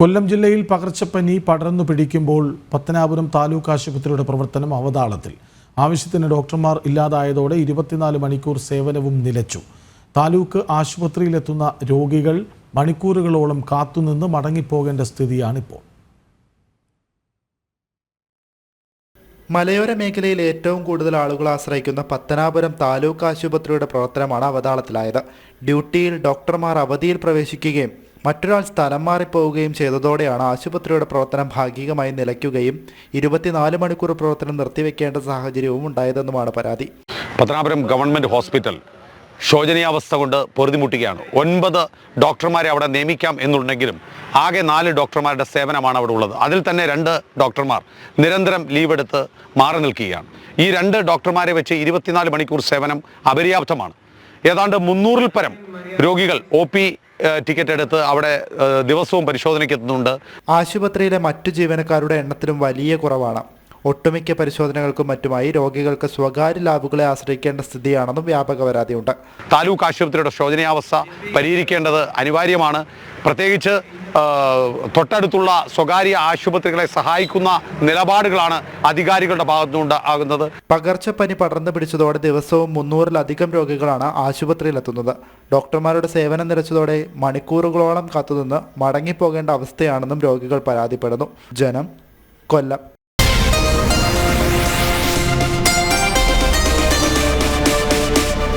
കൊല്ലം ജില്ലയിൽ പകർച്ചപ്പനി പടർന്നു പിടിക്കുമ്പോൾ പത്തനാപുരം താലൂക്ക് ആശുപത്രിയുടെ പ്രവർത്തനം അവതാളത്തിൽ. ആവശ്യത്തിന് ഡോക്ടർമാർ ഇല്ലാതായതോടെ ഇരുപത്തിനാല് മണിക്കൂർ സേവനവും നിലച്ചു. താലൂക്ക് ആശുപത്രിയിലെത്തുന്ന രോഗികൾ മണിക്കൂറുകളോളം കാത്തുനിന്ന് മടങ്ങിപ്പോകേണ്ട സ്ഥിതിയാണിപ്പോൾ. മലയോര മേഖലയിൽ ഏറ്റവും കൂടുതൽ ആളുകൾ ആശ്രയിക്കുന്ന പത്തനാപുരം താലൂക്ക് ആശുപത്രിയുടെ പ്രവർത്തനമാണ് അവതാളത്തിലായത്. ഡ്യൂട്ടിയിൽ ഡോക്ടർമാർ അവധിയിൽ പ്രവേശിക്കുകയും മറ്റൊരാൾ സ്ഥലം മാറിപ്പോവുകയും ചെയ്തതോടെയാണ് ആശുപത്രിയുടെ പ്രവർത്തനം ഭാഗികമായി നിലയ്ക്കുകയും ഇരുപത്തിനാല് മണിക്കൂർ പ്രവർത്തനം നിർത്തിവെക്കേണ്ട സാഹചര്യവും ഉണ്ടായതെന്നുമാണ് പരാതി. പത്തനാപുരം ഗവൺമെന്റ് ഹോസ്പിറ്റൽ ശോചനീയാവസ്ഥ കൊണ്ട് പൊറുതിമുട്ടുകയാണ്. ഒൻപത് ഡോക്ടർമാരെ അവിടെ നിയമിക്കാം എന്നുണ്ടെങ്കിലും ആകെ നാല് ഡോക്ടർമാരുടെ സേവനമാണ് അവിടെ ഉള്ളത്. അതിൽ തന്നെ രണ്ട് ഡോക്ടർമാർ നിരന്തരം ലീവ് എടുത്ത് മാറി നിൽക്കുകയാണ്. ഈ രണ്ട് ഡോക്ടർമാരെ വെച്ച് ഇരുപത്തിനാല് മണിക്കൂർ സേവനം അപര്യാപ്തമാണ്. ഏതാണ്ട് മുന്നൂറിൽ പരം രോഗികൾ ഒ പി ടിക്കറ്റ് എടുത്ത് അവിടെ ദിവസവും പരിശോധനയ്ക്ക് എത്തുന്നുണ്ട്. ആശുപത്രിയിലെ മറ്റു ജീവനക്കാരുടെ എണ്ണത്തിലും വലിയ കുറവാണ്. ഒട്ടുമിക്ക പരിശോധനകൾക്കും മറ്റുമായി രോഗികൾക്ക് സ്വകാര്യ ലാബുകളെ ആശ്രയിക്കേണ്ട സ്ഥിതിയാണെന്നും വ്യാപക പരാതിയുണ്ട്. താലൂക്ക് ആശുപത്രിയുടെ ശോചനീയാവസ്ഥ പരിഹരിക്കേണ്ടത് അനിവാര്യമാണ്. പ്രത്യേകിച്ച് തൊട്ടടുത്തുള്ള സ്വകാര്യ ആശുപത്രികളെ സഹായിക്കുന്ന നിലപാടുകളാണ് അധികാരികളുടെ ഭാഗത്തുനിന്നുണ്ട് ആകുന്നത്. പകർച്ചപ്പനി പടർന്നു പിടിച്ചതോടെ ദിവസവും മുന്നൂറിലധികം രോഗികളാണ് ആശുപത്രിയിലെത്തുന്നത്. ഡോക്ടർമാരുടെ സേവനം നിലച്ചതോടെ മണിക്കൂറുകളോളം കാത്തുനിന്ന് മടങ്ങിപ്പോകേണ്ട അവസ്ഥയാണെന്നും രോഗികൾ പരാതിപ്പെടുന്നു. ജനം കൊല്ലം.